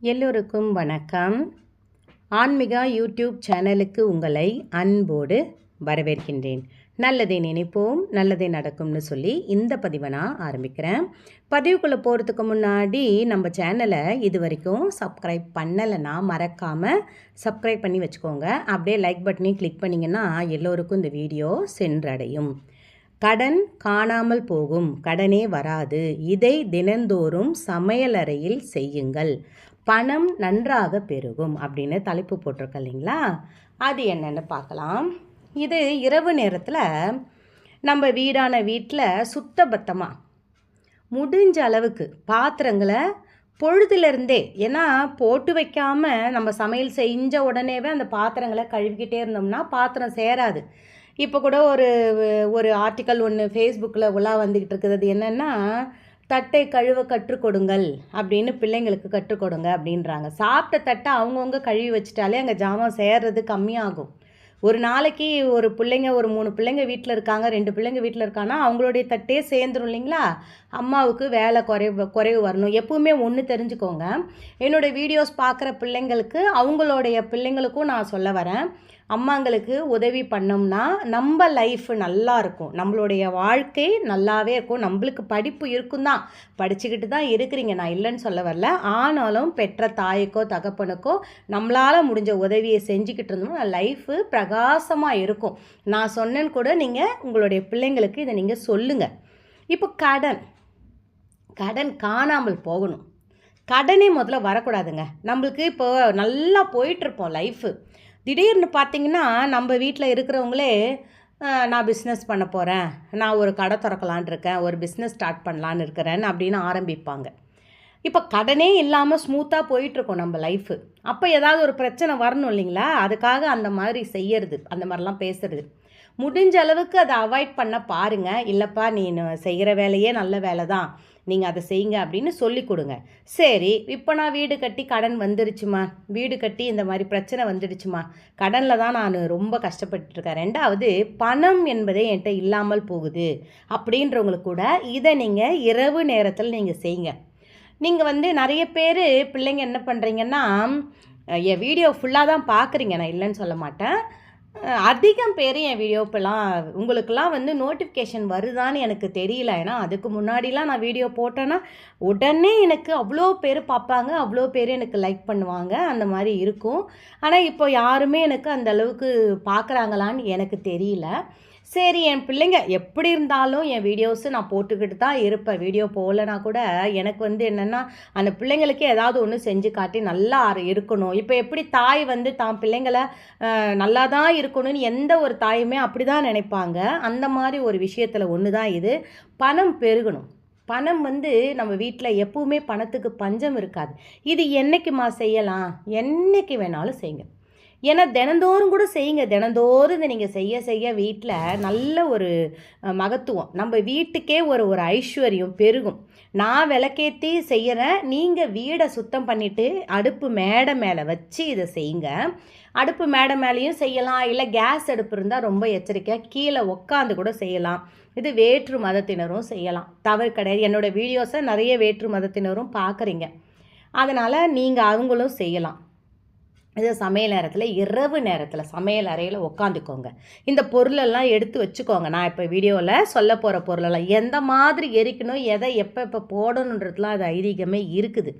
எல்லோருக்கும் வணக்கம். ஆன்மீகா யூடியூப் சேனலுக்கு உங்களை அன்போடு வரவேற்கின்றேன். நல்லதை நினைப்போம் நல்லதே நடக்கும்னு சொல்லி இந்த பதிவை நான் ஆரம்பிக்கிறேன். பதிவுக்குள்ளே போகிறதுக்கு முன்னாடி நம்ம சேனலை இது வரைக்கும் சப்ஸ்கிரைப் பண்ணலைன்னா மறக்காமல் சப்ஸ்கிரைப் பண்ணி வச்சுக்கோங்க. அப்படியே லைக் பட்டனையும் கிளிக் பண்ணிங்கன்னா எல்லோருக்கும் இந்த வீடியோ சென்றடையும். கடன் காணாமல் போகும் கடனே வராது. இதை தினந்தோறும் சமையலறையில் செய்யுங்கள். பணம் நன்றாக பெருகும் அப்படின்னு தலைப்பு போட்டிருக்க இல்லைங்களா? அது என்னென்னு பார்க்கலாம். இது இரவு நேரத்தில் நம்ம வீடான வீட்டில் சுத்தபத்தமாக முடிஞ்ச அளவுக்கு பாத்திரங்களை பொழுதுலேருந்தே ஏன்னா போட்டு வைக்காமல் நம்ம சமையல் செஞ்ச உடனேவே அந்த பாத்திரங்களை கழுவிக்கிட்டே இருந்தோம்னா பாத்திரம் சேராது. இப்போ கூட ஒரு ஒரு ஆர்டிக்கல் ஒன்று ஃபேஸ்புக்கில் உலா வந்துக்கிட்டு இருக்குது. அது என்னென்னா தட்டை கழுவ கற்றுக் கொடுங்கள் அப்படின்னு பிள்ளைங்களுக்கு கற்றுக் கொடுங்க அப்படின்றாங்க. சாப்பிட்ட தட்டை அவங்கவுங்க கழுவி வச்சிட்டாலே அங்கே ஜாமான் சேர்றது கம்மியாகும். ஒரு நாளைக்கு ஒரு பிள்ளைங்க ஒரு மூணு பிள்ளைங்க வீட்டில் இருக்காங்க ரெண்டு பிள்ளைங்க வீட்டில் இருக்காங்கன்னா அவங்களுடைய தட்டே சேர்ந்துரும் இல்லைங்களா? அம்மாவுக்கு வேலை குறைவு குறைவு வரணும். எப்பவுமே ஒன்று தெரிஞ்சுக்கோங்க. என்னுடைய வீடியோஸ் பார்க்குற பிள்ளைங்களுக்கு அவங்களுடைய பிள்ளைங்களுக்கும் நான் சொல்ல வரேன். அம்மாங்களுக்கு உதவி பண்ணோம்னா நம்ம லைஃப் நல்லா இருக்கும். நம்மளுடைய வாழ்க்கை நல்லாவே இருக்கும். நம்மளுக்கு படிப்பு இருக்கும் தான். படிச்சுக்கிட்டு தான் இருக்கிறீங்க. நான் இல்லைன்னு சொல்ல வரல. ஆனாலும் பெற்ற தாய்க்கோ தகப்பனுக்கோ நம்மளால் முடிஞ்ச உதவியை செஞ்சுக்கிட்டு இருந்தோம்னா லைஃபு பிரகாசமாக இருக்கும். நான் சொன்னேன்னு கூட நீங்கள் உங்களுடைய பிள்ளைங்களுக்கு இதை நீங்கள் சொல்லுங்கள் இப்போ கடன். கடன் காணாமல் போகணும். கடனே முதல்ல வரக்கூடாதுங்க. நம்மளுக்கு இப்போ நல்லா போயிட்டுருப்போம் லைஃபு திடீர்னு பார்த்தீங்கன்னா நம்ம வீட்டில் இருக்கிறவங்களே நான் பிஸ்னஸ் பண்ண போகிறேன் நான் ஒரு கடை திறக்கலான் இருக்கேன். ஒரு பிஸ்னஸ் ஸ்டார்ட் பண்ணலான்னு இருக்கிறேன்னு அப்படின்னு ஆரம்பிப்பாங்க. இப்போ கடனே இல்லாமல் ஸ்மூத்தாக போயிட்டுருக்கோம் நம்ம லைஃபு அப்போ ஏதாவது ஒரு பிரச்சனை வரணும் இல்லைங்களா? அதுக்காக அந்த மாதிரி செய்யறது அந்த மாதிரிலாம் பேசுறது. முடிஞ்ச அளவுக்கு அதை அவாய்ட் பண்ண பாருங்கள் இல்லைப்பா நீ செய்கிற வேலையே நல்ல வேலை தான் நீங்கள் அதை செய்யுங்க அப்படின்னு சொல்லி கொடுங்க. சரி இப்போ நான் வீடு கட்டி கடன் வந்துருச்சுமா? வீடு கட்டி இந்த மாதிரி பிரச்சனை வந்துடுச்சுமா? கடனில் தான் நான் ரொம்ப கஷ்டப்பட்டுருக்கேன் ரெண்டாவது பணம் என்பதே என்கிட்ட இல்லாமல் போகுது. அப்படின்றவங்களுக்கு கூட இதை நீங்கள் இரவு நேரத்தில் நீங்கள் செய்யுங்க. நீங்கள் வந்து நிறைய பேர் பிள்ளைங்க என்ன பண்ணுறீங்கன்னா என் வீடியோ ஃபுல்லாக தான் பார்க்குறீங்க நான் இல்லைன்னு சொல்ல மாட்டேன். அதிகம் பேர் என் வீடியோப்பெல்லாம் உங்களுக்கெல்லாம் வந்து நோட்டிஃபிகேஷன் வருதான்னு எனக்கு தெரியல. ஏன்னா அதுக்கு முன்னாடிலாம் நான் வீடியோ போட்டேன்னா உடனே எனக்கு அவ்வளோ பேர் பார்ப்பாங்க அவ்வளோ பேர் எனக்கு லைக் பண்ணுவாங்க அந்த மாதிரி இருக்கும். ஆனால் இப்போ யாருமே எனக்கு அந்த அளவுக்கு பார்க்குறாங்களான்னு எனக்கு தெரியல. சரி என் பிள்ளைங்க எப்படி இருந்தாலும் என் வீடியோஸு நான் போட்டுக்கிட்டு தான் இருப்பேன். வீடியோ போகலனா கூட எனக்கு வந்து என்னென்னா அந்த பிள்ளைங்களுக்கு ஏதாவது ஒன்று செஞ்சு காட்டி நல்லா இருக்கணும். இப்போ எப்படி தாய் வந்து தான் பிள்ளைங்களை நல்லா தான் இருக்கணும்னு எந்த ஒரு தாயுமே அப்படி தான் நினைப்பாங்க. அந்த மாதிரி ஒரு விஷயத்தில் ஒன்று தான் இது. பணம் பெருகணும். பணம் வந்து நம்ம வீட்டில் எப்பவுமே பணத்துக்கு பஞ்சம் இருக்காது. இது என்றைக்குமா செய்யலாம்? என்றைக்கு வேணாலும் செய்யுங்க. ஏன்னா தினந்தோறும் கூட செய்யுங்க. தினந்தோறும் இதை நீங்கள் செய்ய செய்ய வீட்டில் நல்ல ஒரு மகத்துவம். நம்ம வீட்டுக்கே ஒரு ஒரு ஐஸ்வர்யம் பெருகும். நான் விளக்கேற்றி செய்கிறேன் நீங்கள் வீடை சுத்தம் பண்ணிவிட்டு அடுப்பு மேடை மேலே வச்சு இதை செய்யுங்க. அடுப்பு மேடை மேலேயும் செய்யலாம். இல்லை கேஸ் அடுப்பு இருந்தால் ரொம்ப எச்சரிக்கையாக கீழே உட்காந்து கூட செய்யலாம். இது வேற்று மதத்தினரும் செய்யலாம். தவறு கிடையாது. என்னோடய வீடியோஸை நிறைய வேற்று மதத்தினரும் பார்க்குறீங்க. அதனால் நீங்கள் அவங்களும் செய்யலாம். இது சமையல் நேரத்தில் இரவு நேரத்தில் சமையல் அறையில் உட்காந்துக்கோங்க இந்த பொருளெல்லாம் எடுத்து வச்சுக்கோங்க. நான் இப்போ வீடியோவில் சொல்ல போகிற பொருளெல்லாம் எந்த மாதிரி எரிக்கணும் எதை எப்போ எப்போ போடணுன்றதுலாம் அது ஐதீகமே இருக்குது.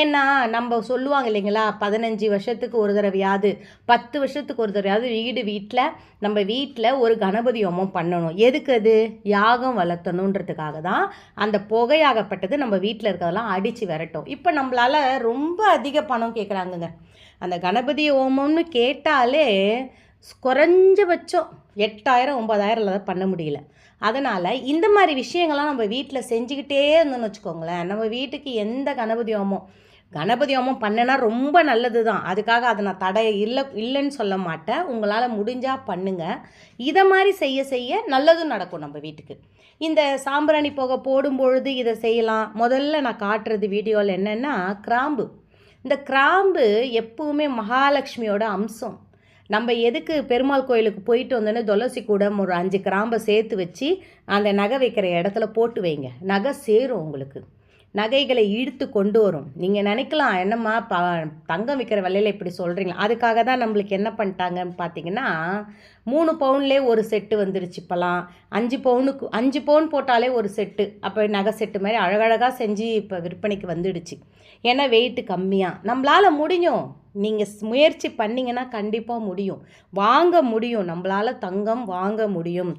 ஏன்னா நம்ம சொல்லுவாங்க இல்லைங்களா பதினஞ்சு வருஷத்துக்கு ஒரு தடவையாவது பத்து வருஷத்துக்கு ஒரு தடவையாவது வீடு வீட்டில் நம்ம வீட்டில் ஒரு கணபதி ஹோமம் பண்ணணும். எதுக்கு அது? யாகம் வளர்த்தணுன்றதுக்காக தான் அந்த புகையாகப்பட்டது நம்ம வீட்டில் இருக்கிறதெல்லாம் அடித்து விரட்டும். இப்போ நம்மளால் ரொம்ப அதிக பணம் கேட்குறாங்கங்க அந்த கணபதி ஹோமம்னு கேட்டாலே குறைஞ்சபட்சம் எட்டாயிரம் ஒம்பதாயிரம் அதை பண்ண முடியல. அதனால் இந்த மாதிரி விஷயங்கள்லாம் நம்ம வீட்டில் செஞ்சுக்கிட்டே இருந்தோம்னு வச்சுக்கோங்களேன். நம்ம வீட்டுக்கு எந்த கணபதி ஹோமம் கணபதி ஹோமம் பண்ணனா ரொம்ப நல்லது தான் அதுக்காக அதை நான் தடை இல்லை இல்லைன்னு சொல்ல மாட்டேன். உங்களால் முடிஞ்சால் பண்ணுங்கள் இதை மாதிரி செய்ய செய்ய நல்லதும் நடக்கும் நம்ம வீட்டுக்கு. இந்த சாம்பிராணி புகை போடும் பொழுது இதை செய்யலாம். முதல்ல நான் காட்டுறது வீடியோவில் என்னென்னா கிராம்பு. இந்த கிராம்பு எப்பவுமே மகாலட்சுமியோட அம்சம். நம்ம எதுக்கு பெருமாள் கோயிலுக்கு போயிட்டு வந்தோன்னே துளசி கூட ஒரு அஞ்சு கிராம்பை சேர்த்து வச்சு அந்த நகை வைக்கிற இடத்துல போட்டு வைங்க. நகை சேரும் உங்களுக்கு. நகைகளை இழுத்து கொண்டு வரும். நீங்கள் நினைக்கலாம் என்னம்மா ப தங்கம் விற்கிற விலையில் இப்படி சொல்கிறீங்களா அதுக்காக தான் நம்மளுக்கு என்ன பண்ணிட்டாங்கன்னு பார்த்தீங்கன்னா மூணு பவுன்லேயே ஒரு செட்டு வந்துருச்சு இப்போலாம். அஞ்சு பவுனுக்கு அஞ்சு பவுன் போட்டாலே ஒரு செட்டு. அப்போ நகை செட்டு மாதிரி அழகழகாக செஞ்சு இப்போ விற்பனைக்கு வந்துடுச்சு. ஏன்னா வெயிட்டு கம்மியாக நம்மளால் முடியும். நீங்கள் முயற்சி பண்ணிங்கன்னா கண்டிப்பாக முடியும். வாங்க முடியும். நம்மளால் தங்கம் வாங்க முடியும்.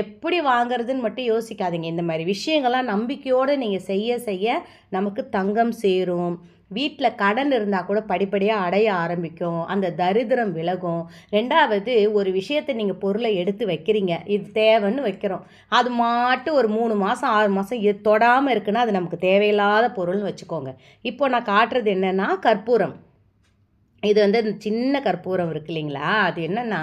எப்படி வாங்கிறதுன்னு மட்டும் யோசிக்காதீங்க. இந்த மாதிரி விஷயங்கள்லாம் நம்பிக்கையோடு நீங்கள் செய்ய செய்ய நமக்கு தங்கம் சேரும். வீட்டில் கடன் இருந்தால் கூட படிப்படியாக அடைய ஆரம்பிக்கும். அந்த தரித்திரம் விலகும். ரெண்டாவது ஒரு விஷயத்தை நீங்கள் பொருளை எடுத்து வைக்கிறீங்க. இது தேவைன்னு வைக்கிறோம். அது மாட்டு ஒரு மூணு மாதம் ஆறு மாதம் தொடாமல் இருக்குன்னா அது நமக்கு தேவையில்லாத பொருள்னு வச்சுக்கோங்க. இப்போ நான் காட்டுறது என்னென்னா கற்பூரம். இது வந்து இந்த சின்ன கற்பூரம் இருக்கு இல்லைங்களா? அது என்னென்னா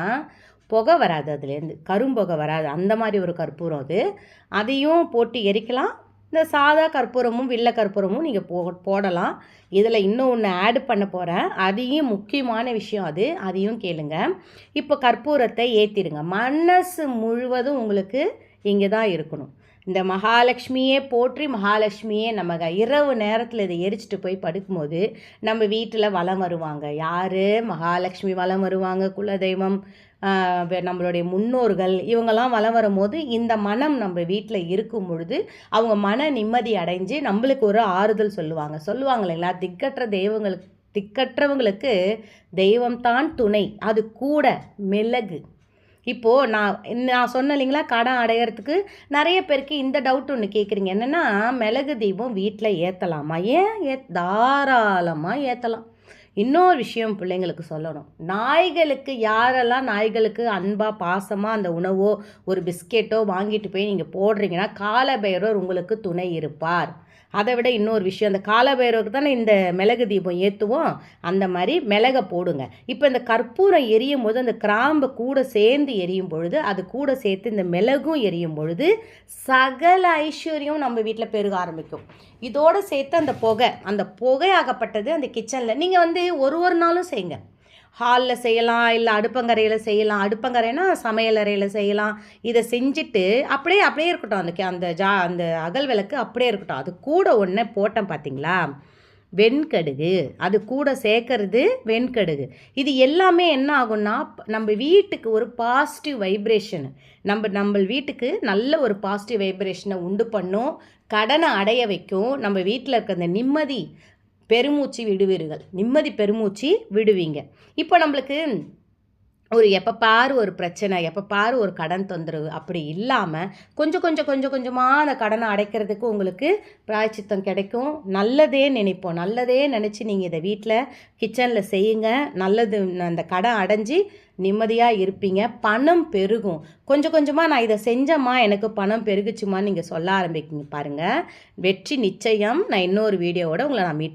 புகை வராது அதுலேருந்து. கரும்புகை வராது. அந்த மாதிரி ஒரு கற்பூரம் அது. அதையும் போட்டு எரிக்கலாம். இந்த சாதா கற்பூரமும் வில்ல கற்பூரமும் நீங்கள் போ போடலாம். இதில் இன்னும் ஒன்று ஆட் பண்ண போகிறேன் அதையும் முக்கியமான விஷயம் அது. அதையும் கேளுங்க. இப்போ கற்பூரத்தை ஏற்றிடுங்க மனசு முழுவதும் உங்களுக்கு இங்கே தான் இருக்கணும். இந்த மகாலட்சுமியே போற்றி மகாலட்சுமியே நம்ம இரவு நேரத்தில் இதை எரிச்சிட்டு போய் படுக்கும்போது நம்ம வீட்டில் வளம் வருவாங்க. யார்? மகாலட்சுமி வளம் வருவாங்க குலதெய்வம். நம்மளுடைய முன்னோர்கள் இவங்கெல்லாம் வளம் வரும்போது இந்த மனம் நம்ம வீட்டில் இருக்கும் பொழுது அவங்க மன நிம்மதி அடைஞ்சு நம்மளுக்கு ஒரு ஆறுதல் சொல்லுவாங்க. சொல்லுவாங்க இல்லைங்களா? திக்கற்ற தெய்வங்களுக்கு திக்கற்றவங்களுக்கு தெய்வம்தான் துணை அது கூட மிளகு. இப்போது நான் நான் சொன்ன இல்லைங்களா? கடன் அடையிறதுக்கு நிறைய பேருக்கு இந்த டவுட் ஒன்று கேட்குறீங்க. என்னென்னா மிளகு தீபம் வீட்டில் ஏற்றலாமா ஏன் ஏ தாராளமாக ஏற்றலாம் இன்னொரு விஷயம் பிள்ளைங்களுக்கு சொல்லணும். நாய்களுக்கு யாரெல்லாம் நாய்களுக்கு அன்பாக பாசமாக அந்த உணவோ ஒரு பிஸ்கெட்டோ வாங்கிட்டு போய் நீங்கள் போடுறீங்கன்னா காலபைரவர் உங்களுக்கு துணை இருப்பார். அதை விட இன்னொரு விஷயம் அந்த காலபைரவுக்கு தானே இந்த மிளகு தீபம் ஏற்றுவோம் அந்த மாதிரி மிளகை போடுங்க. இப்போ இந்த கற்பூரம் எரியும் போது அந்த கிராம்பு கூட சேர்ந்து எரியும் பொழுது அது கூட சேர்த்து இந்த மிளகும் எரியும் பொழுது சகல ஐஸ்வர்யம் நம்ம வீட்டில் பெருக ஆரம்பிக்கும். இதோடு சேர்த்து அந்த புகை அந்த புகை ஆகப்பட்டது அந்த கிச்சனில் நீங்கள் வந்து ஒரு ஒரு நாளும் செய்யுங்க ஹாலில் செய்யலாம் இல்லை அடுப்பங்கரையில் செய்யலாம். அடுப்பங்கரைனா சமையல் அறையில் செய்யலாம். இதை செஞ்சுட்டு அப்படியே அப்படியே இருக்கட்டும். அந்த அந்த ஜா அந்த அகல் விளக்கு அப்படியே இருக்கட்டும். அது கூட ஒன்று போட்டேன் பார்த்தீங்களா? வெண்கடுகு. அது கூட சேர்க்கறது வெண்கடுகு. இது எல்லாமே என்ன ஆகும்னா நம்ம வீட்டுக்கு ஒரு பாசிட்டிவ் வைப்ரேஷன் நம்ம நம்ம வீட்டுக்கு நல்ல ஒரு பாசிட்டிவ் வைப்ரேஷனை உண்டு பண்ணும். கடனை அடைய வைக்கும். நம்ம வீட்டில் இருக்க அந்த நிம்மதி பெருமூச்சு விடுவீர்கள். நிம்மதி பெருமூச்சு விடுவீங்க. இப்போ நம்மளுக்கு ஒரு எப்போ பாரு ஒரு பிரச்சனை எப்போ பாரு ஒரு கடன் தொந்தரவு அப்படி இல்லாமல் கொஞ்சம் கொஞ்சம் கொஞ்சம் கொஞ்சமாக அந்த கடனை அடைக்கிறதுக்கு உங்களுக்கு பிராய்ச்சித்தம் கிடைக்கும். நல்லதே நினைப்போம். நல்லதே நினச்சி நீங்கள் இதை வீட்டில் கிச்சனில் செய்யுங்க. நல்லது அந்த கடன் அடைஞ்சி நிம்மதியாக இருப்பீங்க. பணம் பெருகும். கொஞ்சம் கொஞ்சமாக நான் இதை செஞ்சம்மா எனக்கு பணம் பெருகுச்சுமான்னு நீங்கள் சொல்ல ஆரம்பிக்கிங்க பாருங்கள் வெற்றி நிச்சயம். நான் இன்னொரு வீடியோவோட உங்களை நான் மீட்